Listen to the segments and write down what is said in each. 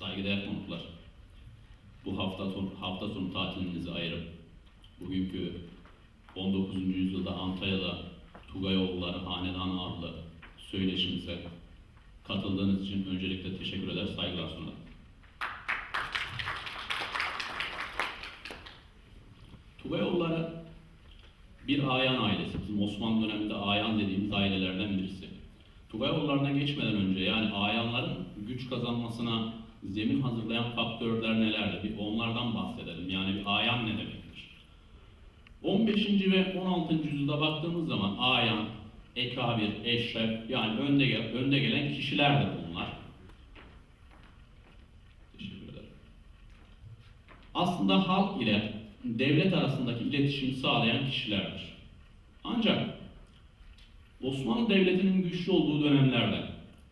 Saygıdeğer konuklar, bu hafta sonu, hafta sonu tatilinizi ayırıp bugünkü 19. yüzyılda Antalya'da Tugayoğulları Hanedanı adlı söyleşimize katıldığınız için öncelikle teşekkür eder, saygılar sunarım. Tugayoğulları bir ayan ailesi. Bizim Osmanlı döneminde ayan dediğimiz ailelerden birisi. Tugayoğullarına geçmeden önce yani ayanların güç kazanmasına zemin hazırlayan faktörler nelerdi? Bir onlardan bahsedelim. Yani bir ayan ne demektir? 15. ve 16. yüzyılda baktığımız zaman ayan, ekabir, eşref yani önde, gel, önde gelen kişilerdir bunlar. Teşekkür ederim. Aslında halk ile devlet arasındaki iletişimi sağlayan kişilerdir. Ancak Osmanlı Devleti'nin güçlü olduğu dönemlerde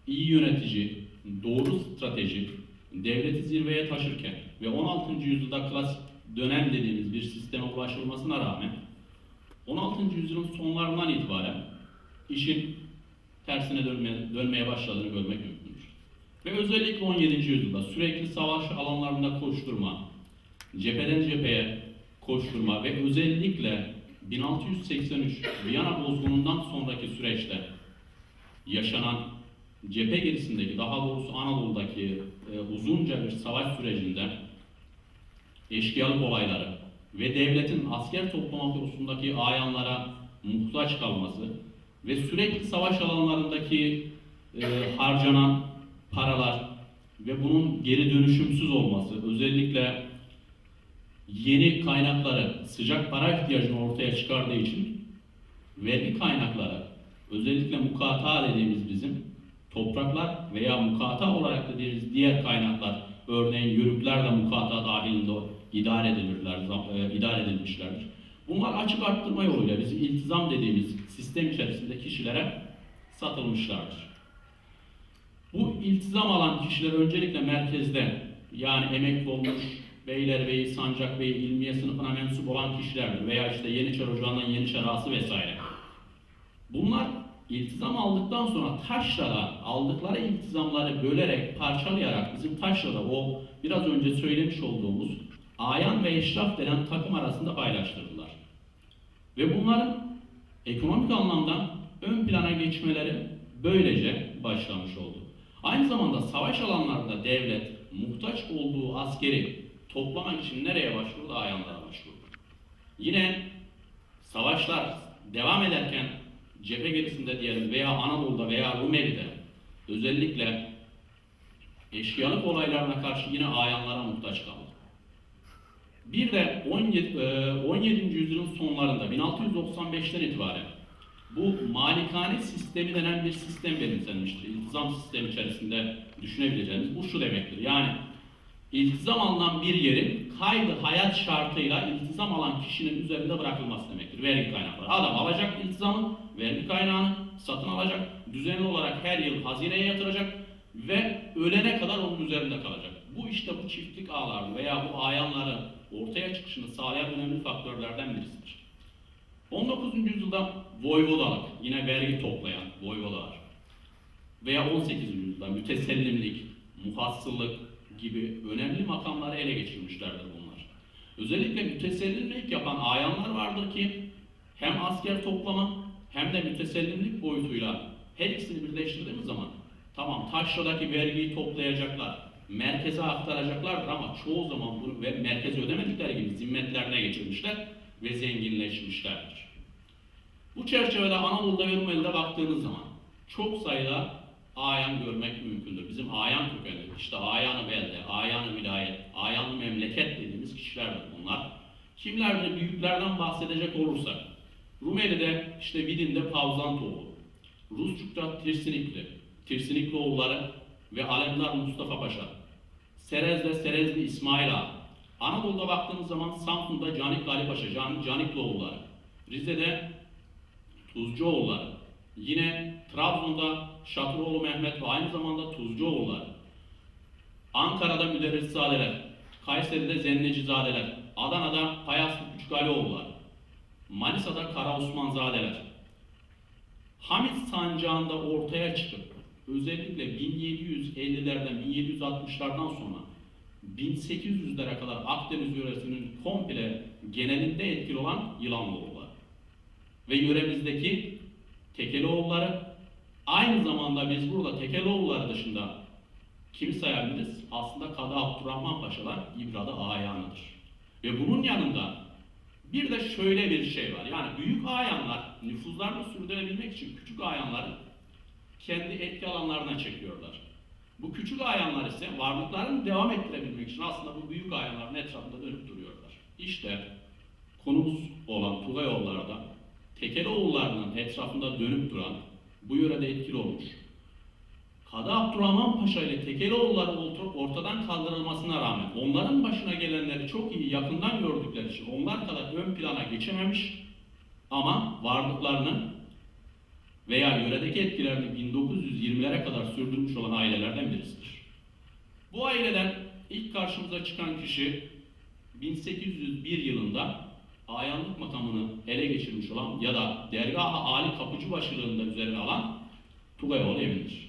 iyi yönetici, doğru strateji, devleti zirveye taşırken ve 16. yüzyılda klasik dönem dediğimiz bir sisteme ulaşılmasına rağmen 16. yüzyılın sonlarından itibaren işin tersine dönmeye, dönmeye başladığını görmek mümkündür. Ve özellikle 17. yüzyılda sürekli savaş alanlarında koşturma, cepheden cepheye koşturma ve özellikle 1683 Viyana bozgunundan sonraki süreçte yaşanan cephe gerisindeki daha doğrusu Anadolu'daki e, uzunca bir savaş sürecinde eşkıyalık olayları ve devletin asker toplama konusundaki ayanlara muhtaç kalması ve sürekli savaş alanlarındaki e, harcanan paralar ve bunun geri dönüşümsüz olması özellikle yeni kaynakları, sıcak para ihtiyacını ortaya çıkardığı için vergi kaynakları, özellikle mukata dediğimiz bizim topraklar veya mukata olarak dediğimiz diğer kaynaklar, örneğin yörükler de mukata dahilinde idare edilirler, e, idare edilmişlerdir. Bunlar açık arttırma yoluyla bizim iltizam dediğimiz sistem içerisinde kişilere satılmışlardır. Bu iltizam alan kişiler öncelikle merkezde yani emekli olmuş Beylerbeyi, Sancakbey, ilmiye sınıfına mensup olan kişilerdir veya işte Yeniçer Ocağı'ndan Yeniçer Ağası vesaire. Bunlar iltizam aldıktan sonra taşrada aldıkları iltizamları bölerek, parçalayarak bizim taşrada o biraz önce söylemiş olduğumuz ayan ve eşraf denen takım arasında paylaştırdılar. Ve bunların ekonomik anlamda ön plana geçmeleri böylece başlamış oldu. Aynı zamanda savaş alanlarında devlet muhtaç olduğu askeri toplamak için nereye başvurdu? Ayanlara başvurdu. Yine savaşlar devam ederken cephe gerisinde diyelim veya Anadolu'da veya Rumeli'de özellikle eşkıyalık olaylarına karşı yine ayanlara muhtaç kaldı. Bir de 17, 17. yüzyılın sonlarında 1695'ten itibaren bu malikane sistemi denen bir sistem benimsenmiştir. İltizam sistemi içerisinde düşünebileceğimiz bu şu demektir. Yani İltizam alınan bir yerin kaydı hayat şartıyla iltizam alan kişinin üzerinde bırakılması demektir. Vergi kaynakları. Adam alacak iltizamı, vergi kaynağını satın alacak, düzenli olarak her yıl hazineye yatıracak ve ölene kadar onun üzerinde kalacak. Bu işte bu çiftlik ağları veya bu ayanları ortaya çıkışını sağlayan önemli faktörlerden birisidir. 19. yüzyılda voyvodalık, yine vergi toplayan voyvodalar veya 18. yüzyılda mütesellimlik, muhassıllık, gibi önemli makamları ele geçirmişlerdir bunlar. Özellikle mütesellimlik yapan ayanlar vardır ki hem asker toplama hem de mütesellimlik boyutuyla her ikisini birleştirdiğimiz zaman tamam taşradaki vergiyi toplayacaklar, merkeze aktaracaklardır ama çoğu zaman bunu ve merkeze ödemedikleri gibi zimmetlerine geçirmişler ve zenginleşmişlerdir. Bu çerçevede Anadolu'da ve Rumeli'de baktığınız zaman çok sayıda ayan görmek mümkündür. Bizim ayan kökenli, işte ayanı belde, ayanı vilayet, ayanı memleket dediğimiz kişilerdir bunlar. Kimlerdir? Büyüklerden bahsedecek olursak, Rumeli'de işte Vidin'de Pavzantoğlu, Rusçuk'ta Tirsinikli, Tirsinikli oğulları ve Alemdar Mustafa Paşa, Serez'de Serezli İsmail Ağa, Anadolu'da baktığımız zaman Samsun'da Canikli Ali Paşa, Can, Canikli oğulları, Rize'de Tuzcuoğulları, Yine Trabzon'da Şatıroğlu Mehmet ve aynı zamanda Tuzcuoğulları, Ankara'da Müderriszadeler, Kayseri'de Zennecizadeler, Adana'da Payaslı Küçükalioğulları, Manisa'da Kara Osmanzadeler, Hamit sancağında ortaya çıkıp özellikle 1750'lerden 1760'lardan sonra 1800'lere kadar Akdeniz yöresinin komple genelinde etkili olan Yılanlıoğulları ve yöremizdeki Tekelioğulları aynı zamanda biz burada Tekelioğulları dışında kimi sayabiliriz? Aslında Kadı Abdurrahman Paşalar İbra'da ayanıdır. Ve bunun yanında bir de şöyle bir şey var. Yani büyük ayanlar nüfuzlarını sürdürebilmek için küçük ayanları kendi etki alanlarına çekiyorlar. Bu küçük ayanlar ise varlıklarını devam ettirebilmek için aslında bu büyük ayanların etrafında dönüp duruyorlar. İşte konumuz olan Tugayoğulları da Tekeloğullarının etrafında dönüp duran, bu yörede etkili olmuş. Kadı Abdurrahman Paşa ile Tekeloğulları orta- ortadan kaldırılmasına rağmen onların başına gelenleri çok iyi yakından gördükleri için onlar kadar ön plana geçememiş ama varlıklarını veya yöredeki etkilerini 1920'lere kadar sürdürmüş olan ailelerden birisidir. Bu aileden ilk karşımıza çıkan kişi 1801 yılında ayanlık makamını ele geçirmiş olan ya da dergah-ı Ali kapıcı başlığında üzerine alan Tugayoğlu Emin'dir.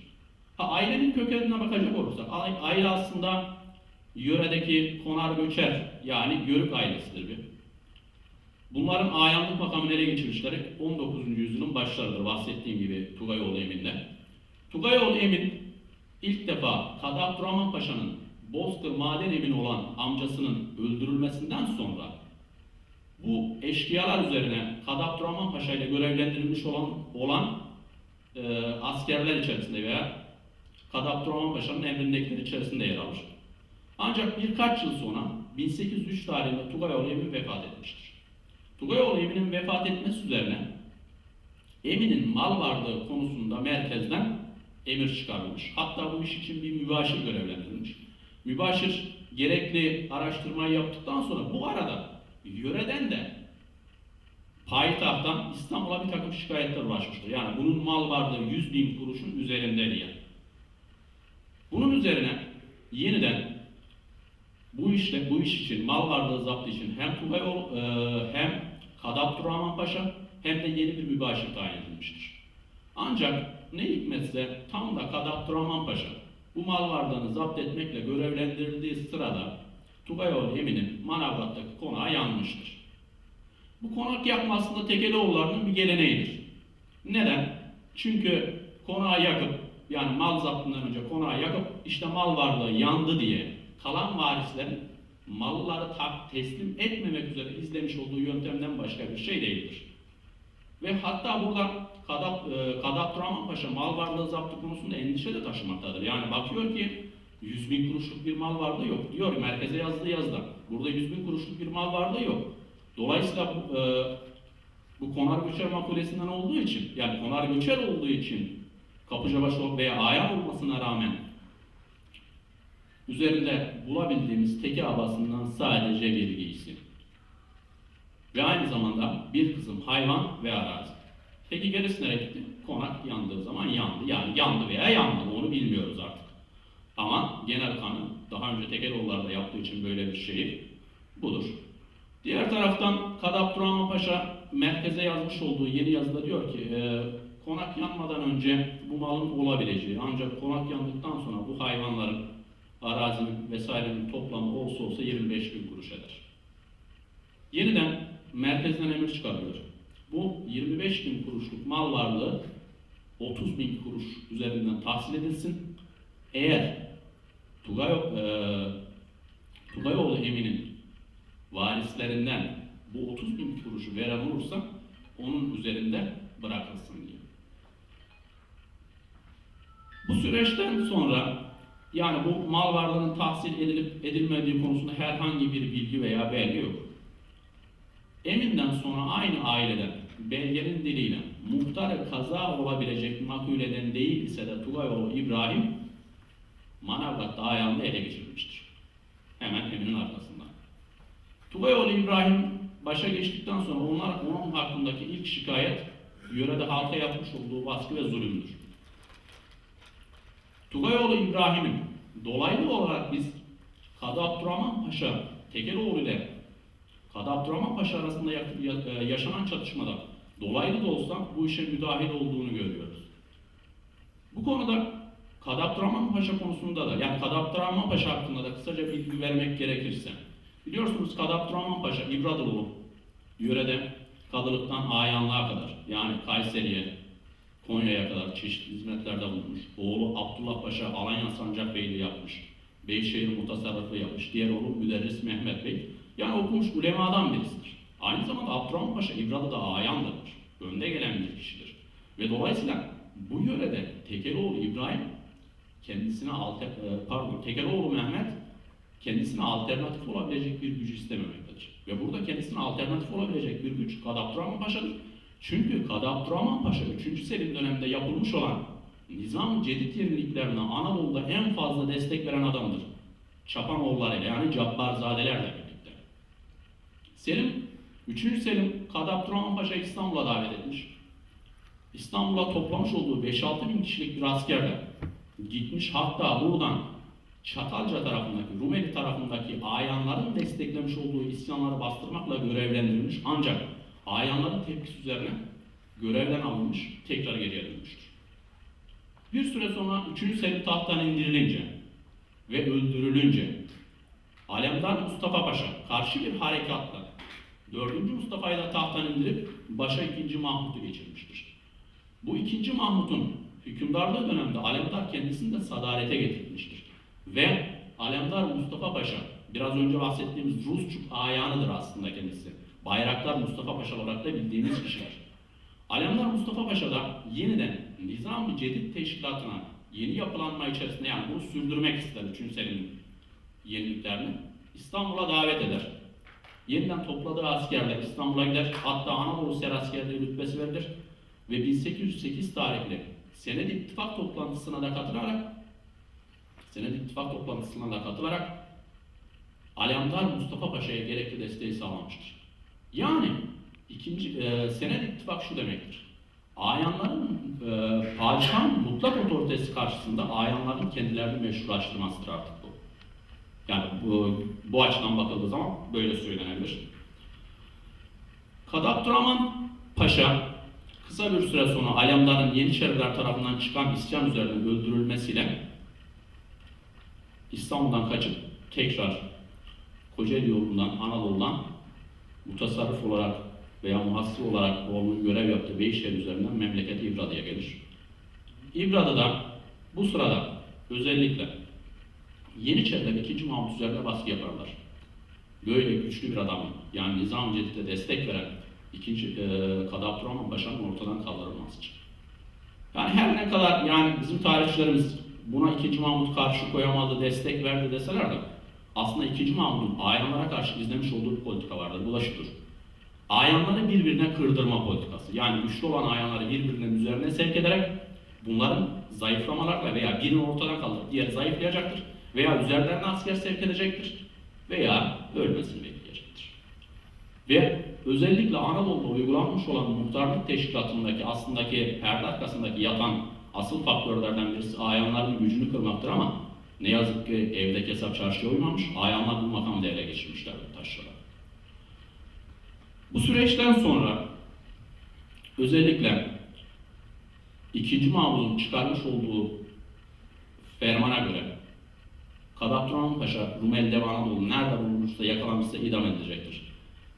Ha, ailenin kökenine bakacak olursak, aile aslında yöredeki konar göçer yani Yörük ailesidir bir. Bunların ayanlık makamını ele geçirişleri 19. yüzyılın başlarıdır bahsettiğim gibi Tugayoğlu Emin'de. Tugayoğlu Emin ilk defa Kadı Abdurrahman Paşa'nın Bozkır maden emini olan amcasının öldürülmesinden sonra bu eşkıyalar üzerine Kadı Abdurrahman Paşa ile görevlendirilmiş olan, olan e, askerler içerisinde veya Kadı Abdurrahman Paşa'nın emrindekiler içerisinde yer alır. Ancak birkaç yıl sonra 1803 tarihinde Tugayoğlu Emin vefat etmiştir. Tugayoğlu Emin'in vefat etmesi üzerine Emin'in mal varlığı konusunda merkezden emir çıkarılmış. Hatta bu iş için bir mübaşir görevlendirilmiş. Mübaşir gerekli araştırmayı yaptıktan sonra bu arada yöreden de payitahttan İstanbul'a bir takım şikayetler ulaşmıştır. Yani bunun mal varlığı 100 bin kuruşun üzerinde diye. Bunun üzerine yeniden bu işte bu iş için mal varlığı zaptı için hem Tugayoğlu e, hem Kadı Abdurrahman Paşa hem de yeni bir mübaşir tayin edilmiştir. Ancak ne hikmetse tam da Kadı Abdurrahman Paşa bu mal varlığını zapt etmekle görevlendirildiği sırada Tugayoğlu Emin'in Manavgat'taki konağı yanmıştır. Bu konak yakma aslında Tekelioğullarının bir geleneğidir. Neden? Çünkü konağı yakıp yani mal zaptından önce konağı yakıp işte mal varlığı yandı diye kalan varislerin malları tak teslim etmemek üzere izlemiş olduğu yöntemden başka bir şey değildir. Ve hatta burada Kadap, e, Kadı Abdurrahman Paşa mal varlığı zaptı konusunda endişe de taşımaktadır. Yani bakıyor ki 100 bin kuruşluk bir mal varlığı yok. Diyor merkeze yazdığı yazıda. Burada 100 bin kuruşluk bir mal varlığı yok. Dolayısıyla bu, e, bu konar göçer makulesinden olduğu için yani konar göçer olduğu için Kapıcabaşı veya Ayan olmasına rağmen üzerinde bulabildiğimiz teki abasından sadece bir giysi. Ve aynı zamanda bir kısım hayvan ve arazi. Peki gerisi nereye gitti? Konak yandığı zaman yandı. Yani yandı veya yanmadı onu bilmiyoruz artık. Ama genel kanı daha önce Tekeroğulları da yaptığı için böyle bir şey budur. Diğer taraftan Abdurrahman Paşa merkeze yazmış olduğu yeni yazıda diyor ki konak yanmadan önce bu malın olabileceği ancak konak yandıktan sonra bu hayvanların arazinin vesairenin toplamı olsa olsa 25 bin kuruş eder. Yeniden merkezden emir çıkarıyor. Bu 25 bin kuruşluk mal varlığı 30 bin kuruş üzerinden tahsil edilsin. Eğer Tugay, e, Tugayoğlu Emin'in varislerinden bu 30 bin kuruşu veren olursa onun üzerinde bırakılsın diye. Bu süreçten sonra yani bu mal varlığının tahsil edilip edilmediği konusunda herhangi bir bilgi veya belge yok. Emin'den sonra aynı aileden belgenin diliyle muhtarı kaza olabilecek makuleden değil ise de Tugayoğlu İbrahim Manavgat'ta ayağında ele geçirilmiştir. Hemen Emin'in arkasından. Tugayoğlu İbrahim başa geçtikten sonra onlar onun hakkındaki ilk şikayet yörede halka yapmış olduğu baskı ve zulümdür. Tugayoğlu İbrahim'in dolaylı olarak biz Kadı Abdurrahman Paşa Tekeloğlu ile Kadı Abdurrahman Paşa arasında ya- yaşanan çatışmada dolaylı da olsa bu işe müdahil olduğunu görüyoruz. Bu konuda Kadaptırman Paşa konusunda da, yani Kadaptırman Paşa hakkında da kısaca bilgi vermek gerekirse. Biliyorsunuz Kadaptırman Paşa, İbradıoğlu yörede kadılıktan ayanlığa kadar, yani Kayseri'ye, Konya'ya kadar çeşitli hizmetlerde bulunmuş. Oğlu Abdullah Paşa Alanya Sancak Beyliği yapmış. Beyşehir mutasarrıfı yapmış. Diğer oğlu Müderris Mehmet Bey. Yani okumuş ulemadan birisidir. Aynı zamanda Abdurrahman Paşa İbradı'da ayandır. Önde gelen bir kişidir. Ve dolayısıyla bu yörede Tekeroğlu İbrahim kendisine e, pardon Tekeroğlu Mehmet kendisine alternatif olabilecek bir gücü istememektedir. Ve burada kendisine alternatif olabilecek bir güç Abdurrahman Paşa'dır. Çünkü Kadı Abdurrahman Paşa 3. Selim döneminde yapılmış olan Nizam Cedid yeniliklerine Anadolu'da en fazla destek veren adamdır. Çapanoğullarıyla yani Cabbarzadelerle birlikte. Selim, 3. Selim Kadı Abdurrahman Paşa İstanbul'a davet etmiş. İstanbul'a toplamış olduğu 5-6 bin kişilik bir askerle gitmiş hatta buradan Çatalca tarafındaki, Rumeli tarafındaki ayanların desteklemiş olduğu isyanları bastırmakla görevlendirilmiş ancak ayanların tepkisi üzerine görevden alınmış, tekrar geriye dönmüştür. Bir süre sonra 3. Selim tahttan indirilince ve öldürülünce Alemdar Mustafa Paşa karşı bir harekatla 4. Mustafa'yı da tahttan indirip başa 2. Mahmut'u geçirmiştir. Bu 2. Mahmut'un hükümdarlığı döneminde Alemdar kendisini de sadarete getirmiştir. Ve Alemdar Mustafa Paşa, biraz önce bahsettiğimiz Rusçuk ayanıdır aslında kendisi. Bayraktar Mustafa Paşa olarak da bildiğiniz kişiler. Alemdar Mustafa Paşa da yeniden Nizam-ı Cedid Teşkilatı'na yeni yapılanma içerisinde yani bunu sürdürmek ister 3. Selim'in yeniliklerini İstanbul'a davet eder. Yeniden topladığı askerler İstanbul'a gider. Hatta Anadolu Ser askerliği rütbesi verilir. Ve 1808 tarihli Sened İttifak toplantısına da katılarak Sened İttifak toplantısına da katılarak Alemdar Mustafa Paşa'ya gerekli desteği sağlamıştır. Yani ikinci e, Sened İttifak şu demektir. Ayanların e, padişahın mutlak otoritesi karşısında ayanların kendilerini meşrulaştırmasıdır artık bu. Yani bu, bu açıdan bakıldığı zaman böyle söylenebilir. Kadı Abdurrahman Paşa kısa bir süre sonra Alemdar'ın Yeniçeriler tarafından çıkan isyan üzerine öldürülmesiyle İstanbul'dan kaçıp tekrar Kocaeli yolundan, Anadolu'dan mutasarrıf olarak veya muhasır olarak oğlunun görev yaptığı Beyşehir üzerinden memleketi İbradı'ya gelir. İbradı'da bu sırada özellikle Yeniçeriler 2. Mahmut üzerine baskı yaparlar. Böyle güçlü bir adam, yani Nizam Cedid'e destek veren ikinci e, Kadı Abdurrahman Paşa'nın ortadan kaldırılması için. Yani her ne kadar yani bizim tarihçilerimiz buna 2. Mahmut karşı koyamadı, destek verdi deseler de aslında 2. Mahmut'un ayanlara karşı izlemiş olduğu bir politika vardır. Bu da şudur. Ayanları birbirine kırdırma politikası. Yani güçlü olan ayanları birbirinin üzerine sevk ederek bunların zayıflamalarla veya birini ortadan kaldırıp diğeri zayıflayacaktır. Veya üzerlerine asker sevk edecektir. Veya ölmesini bekleyecektir. Ve özellikle Anadolu'da uygulanmış olan muhtarlık teşkilatındaki aslındaki perde arkasındaki yatan asıl faktörlerden birisi ayanların gücünü kırmaktır ama ne yazık ki evdeki hesap çarşıya uymamış, ayanlar bu makamı ele geçirmişler bu taşlara. Bu süreçten sonra özellikle ikinci Mahmud'un çıkarmış olduğu fermana göre Abdurrahman Paşa Rumeli Dev Anadolu nerede bulunursa yakalanmışsa idam edilecektir.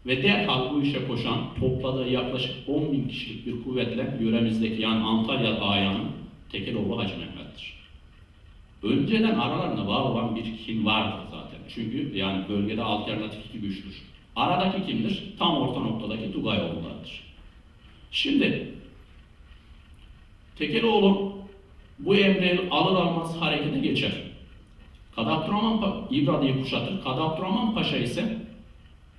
Ve derhal bu işe koşan topladığı yaklaşık 10 bin kişilik bir kuvvetle yöremizdeki yani Antalya ayanı Tekeroğlu Hacı Mehmet'tir. Önceden aralarında var olan bir kim vardır zaten. Çünkü yani bölgede alternatif iki güçtür. Aradaki kimdir? Tam orta noktadaki Tugayoğullarıdır. Şimdi Tekeroğlu bu emri alır almaz harekete geçer. Pa- İbradı'yı kuşatır. Kadı Abdurrahman Paşa ise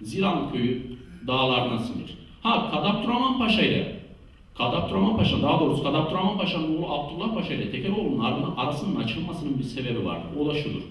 Zilan köyü dağlarına sınır. Ha Kadı Abdurrahman Paşa ile Kadı Abdurrahman Paşa, daha doğrusu Kadı Abdurrahman Paşa'nın oğlu Abdullah Paşa ile Tekeroğlu'nun arasının açılmasının bir sebebi var. O da şudur.